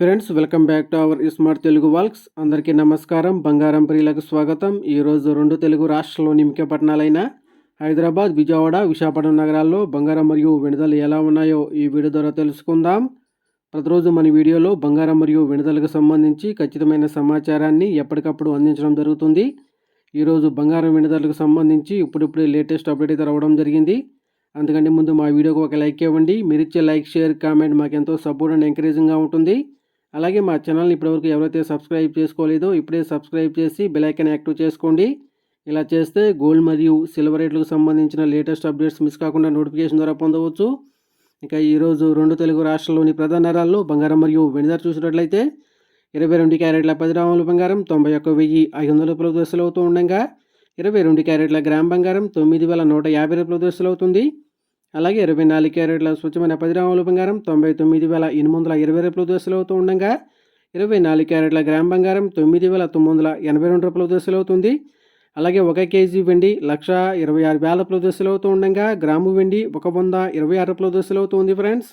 Friends welcome back to our smart Telugu walks. అందరికీ నమస్కారం బంగారం ప్రియులకు స్వాగతం. ఈరోజు రెండు తెలుగు రాష్ట్రాల్లోని ముఖ్య పట్టణాలైన హైదరాబాద్ విజయవాడ విశాఖపట్నం నగరాల్లో బంగారం మరియు విడుదల ఎలా ఉన్నాయో ఈ వీడియో ద్వారా తెలుసుకుందాం. ప్రతిరోజు మన వీడియోలో బంగారం మరియు విడుదలకు సంబంధించి ఖచ్చితమైన సమాచారాన్ని ఎప్పటికప్పుడు అందించడం జరుగుతుంది. ఈరోజు బంగారం విడుదలకు సంబంధించి ఇప్పుడిప్పుడే లేటెస్ట్ అప్డేట్ అయితే రావడం జరిగింది. అందుకంటే ముందు మా వీడియోకి ఒక లైక్ ఇవ్వండి. మీరు ఇచ్చే లైక్ షేర్ కామెంట్ మాకు ఎంతో సపోర్ట్ అండ్ ఎంకరేజింగ్గా ఉంటుంది. అలాగే మా ఛానల్ని ఇప్పటివరకు ఎవరైతే సబ్స్క్రైబ్ చేసుకోలేదో ఇప్పుడే సబ్స్క్రైబ్ చేసి బెలైకన్ యాక్టివ్ చేసుకోండి. ఇలా చేస్తే గోల్డ్ మరియు సిల్వర్ రేట్లకు సంబంధించిన లేటెస్ట్ అప్డేట్స్ మిస్ కాకుండా నోటిఫికేషన్ ద్వారా పొందవచ్చు. ఇక ఈరోజు రెండు తెలుగు రాష్ట్రాల్లోని ప్రధాన నగరాల్లో బంగారం మరియు వెనుదల చూసినట్లయితే ఇరవై రెండు క్యారెట్ల పది గ్రాముల బంగారం తొంభై ఒక్క వెయ్యి ఐదు వందల రూపాయల దశలు అవుతూ ఉండగా ఇరవై రెండు క్యారెట్ల గ్రామ్ బంగారం తొమ్మిది వేల నూట యాభై రూపాయల దశలు అవుతుంది. అలాగే ఇరవై నాలుగు క్యారెట్ల స్వచ్ఛమైన పది గ్రాముల బంగారం తొంభై తొమ్మిది వేల ఎనిమిది వందల ఇరవై రూపాయల దశలు అవుతూ ఉండగా ఇరవై నాలుగు క్యారెట్ల గ్రామ్ బంగారం తొమ్మిది వేల తొమ్మిది వందల ఎనభై రెండు రూపాయల దశలు అవుతుంది అలాగే ఒక కేజీ వెండి లక్ష ఇరవై ఆరు వేల రూపాయల దశలు అవుతూ ఉండగా గ్రాము వెండి ఒక వంద ఇరవై ఆరు రూపాయల దశలు అవుతుంది ఫ్రెండ్స్